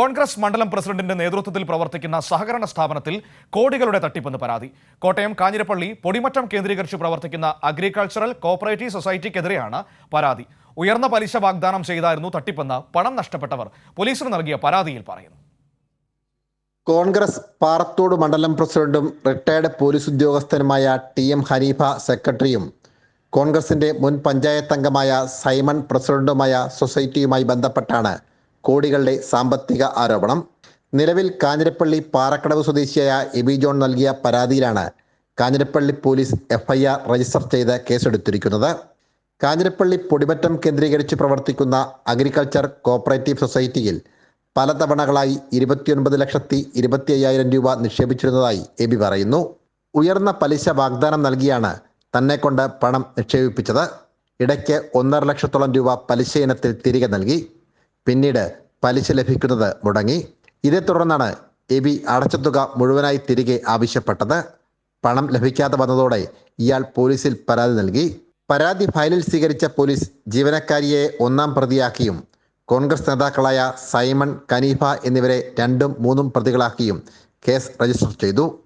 കോൺഗ്രസ് മണ്ഡലം പ്രസിഡന്റിന്റെ നേതൃത്വത്തിൽ പ്രവർത്തിക്കുന്ന സഹകരണ സ്ഥാപനത്തിൽ കോടികളുടെ തട്ടിപ്പെന്ന് പരാതി. കോട്ടയം കാഞ്ഞിരപ്പള്ളി പൊടിമറ്റം കേന്ദ്രീകരിച്ച് പ്രവർത്തിക്കുന്ന അഗ്രികൾച്ചറൽ കോപ്പറേറ്റീവ് സൊസൈറ്റിക്കെതിരെയാണ് പരാതി. ഉയർന്ന പലിശ വാഗ്ദാനം ചെയ്തായിരുന്നു തട്ടിപ്പെന്ന് പണം നഷ്ടപ്പെട്ടവർ പോലീസിന് നൽകിയ പരാതിയിൽ പറയുന്നു. കോൺഗ്രസ് പാറത്തോട് മണ്ഡലം പ്രസിഡന്റും റിട്ടയർഡ് പോലീസ് ഉദ്യോഗസ്ഥനുമായ ടി എം ഹനീഫ സെക്രട്ടറിയും കോൺഗ്രസിന്റെ മുൻ പഞ്ചായത്ത് അംഗമായ സൈമൺ പ്രസിഡന്റുമായ സൊസൈറ്റിയുമായി ബന്ധപ്പെട്ടാണ് കോടികളുടെ സാമ്പത്തിക ആരോപണം. നിലവിൽ കാഞ്ഞിരപ്പള്ളി പാറക്കടവ് സ്വദേശിയായ എബി ജോൺ നൽകിയ പരാതിയിലാണ് കാഞ്ഞിരപ്പള്ളി പോലീസ് എഫ്ഐആർ രജിസ്റ്റർ ചെയ്ത് കേസെടുത്തിരിക്കുന്നത്. കാഞ്ഞിരപ്പള്ളി പൊടിമറ്റം കേന്ദ്രീകരിച്ച് പ്രവർത്തിക്കുന്ന അഗ്രികൾച്ചർ കോപ്പറേറ്റീവ് സൊസൈറ്റിയിൽ പലതവണകളായി ഇരുപത്തിയൊൻപത് ലക്ഷത്തി ഇരുപത്തി അയ്യായിരം രൂപ നിക്ഷേപിച്ചിരുന്നതായി എബി പറയുന്നു. ഉയർന്ന പലിശ വാഗ്ദാനം നൽകിയാണ് തന്നെക്കൊണ്ട് പണം നിക്ഷേപിപ്പിച്ചത്. ഇടയ്ക്ക് ഒന്നര ലക്ഷത്തോളം രൂപ പലിശ ഇനത്തിൽ തിരികെ നൽകി. പിന്നീട് പലിശ ലഭിക്കുന്നത് മുടങ്ങി. ഇതേ തുടർന്നാണ് എ ബി അടച്ച തുക മുഴുവനായി തിരികെ ആവശ്യപ്പെട്ടത്. പണം ലഭിക്കാതെ വന്നതോടെ ഇയാൾ പോലീസിൽ പരാതി നൽകി. പരാതി ഫയലിൽ സ്വീകരിച്ച പോലീസ് ജീവനക്കാരിയെ ഒന്നാം പ്രതിയാക്കിയും കോൺഗ്രസ് നേതാക്കളായ സൈമൺ കനീഫ എന്നിവരെ രണ്ടും മൂന്നും പ്രതികളാക്കിയും കേസ് രജിസ്റ്റർ ചെയ്തു.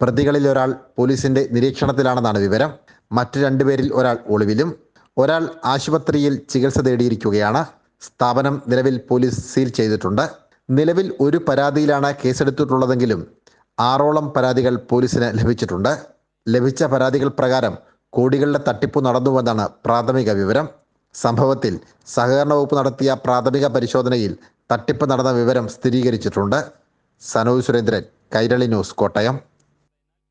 പ്രതികളിൽ ഒരാൾ പോലീസിന്റെ നിരീക്ഷണത്തിലാണെന്നാണ് വിവരം. മറ്റു രണ്ടുപേരിൽ ഒരാൾ ഒളിവിലും. ഒരാൾ ആശുപത്രിയിൽ ചികിത്സ തേടിയിരിക്കുകയാണ്. സ്ഥാപനം നിലവിൽ പോലീസ് സീൽ ചെയ്തിട്ടുണ്ട്. നിലവിൽ ഒരു പരാതിയിലാണ് കേസെടുത്തിട്ടുള്ളതെങ്കിലും ആറോളം പരാതികൾ പോലീസിന് ലഭിച്ചിട്ടുണ്ട്. ലഭിച്ച പരാതികൾ പ്രകാരം കോടികളുടെ തട്ടിപ്പ് നടന്നുവെന്നാണ് പ്രാഥമിക വിവരം. സംഭവത്തിൽ സഹകരണ വകുപ്പ് നടത്തിയ പ്രാഥമിക പരിശോധനയിൽ തട്ടിപ്പ് നടന്ന വിവരം സ്ഥിരീകരിച്ചിട്ടുണ്ട്. സനോജ് സുരേന്ദ്രൻ കൈരളി ന്യൂസ് കോട്ടയം.